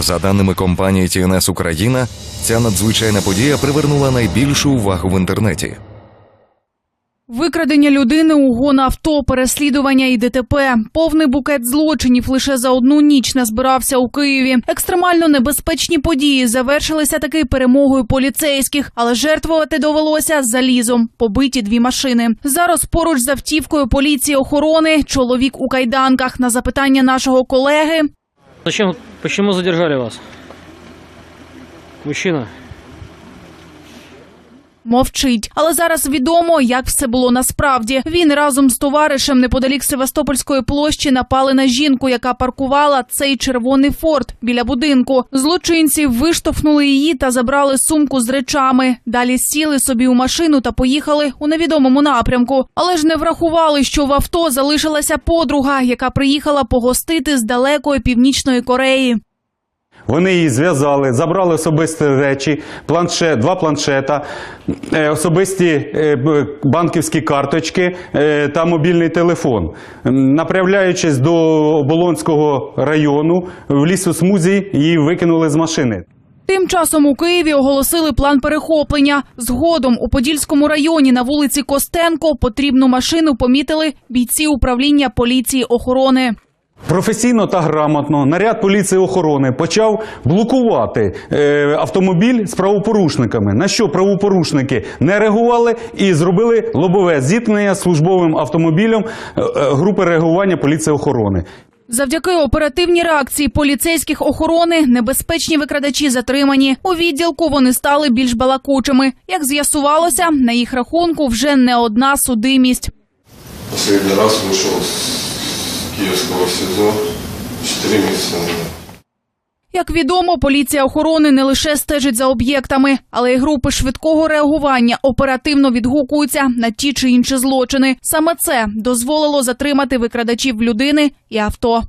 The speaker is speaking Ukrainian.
За даними компанії TNS Україна, ця надзвичайна подія привернула найбільшу увагу в інтернеті. Викрадення людини, угон авто, переслідування і ДТП. Повний букет злочинів лише за одну ніч назбирався у Києві. Екстремально небезпечні події завершилися таки перемогою поліцейських, але жертвувати довелося залізом. Побиті дві машини. Зараз поруч з автівкою поліції охорони чоловік у кайданках. На запитання нашого колеги Зачем, почему задержали вас? Мужчина, Мовчить, але зараз відомо, як все було насправді. Він разом з товаришем неподалік Севастопольської площі напали на жінку, яка паркувала цей червоний форт біля будинку. Злочинці виштовхнули її та забрали сумку з речами. Далі сіли собі у машину та поїхали у невідомому напрямку. Але ж не врахували, що в авто залишилася подруга, яка приїхала погостити з далекої північної Кореї. Вони її зв'язали, забрали особисті речі, планшет, два планшета, е, особисті е, банківські карточки е, та мобільний телефон. Направляючись до Оболонського району, в лісосмузі її викинули з машини. Тим часом у Києві оголосили план перехоплення. Згодом у Подільському районі на вулиці Костенко потрібну машину помітили бійці управління поліції охорони. Професійно та грамотно наряд поліції охорони почав блокувати е, автомобіль з правопорушниками. На що правопорушники не реагували і зробили лобове зіткнення з службовим автомобілем е, е, групи реагування поліції охорони. Завдяки оперативній реакції поліцейських охорони небезпечні викрадачі затримані. У відділку вони стали більш балакучими. Як з'ясувалося, на їх рахунку вже не одна судимість. Последний раз вышел с СІЗО СИЗО 4 месяца назад. Як відомо, поліція охорони не лише стежить за об'єктами, але й групи швидкого реагування оперативно відгукуються на ті чи інші злочини. Саме це дозволило затримати викрадачів людини і авто.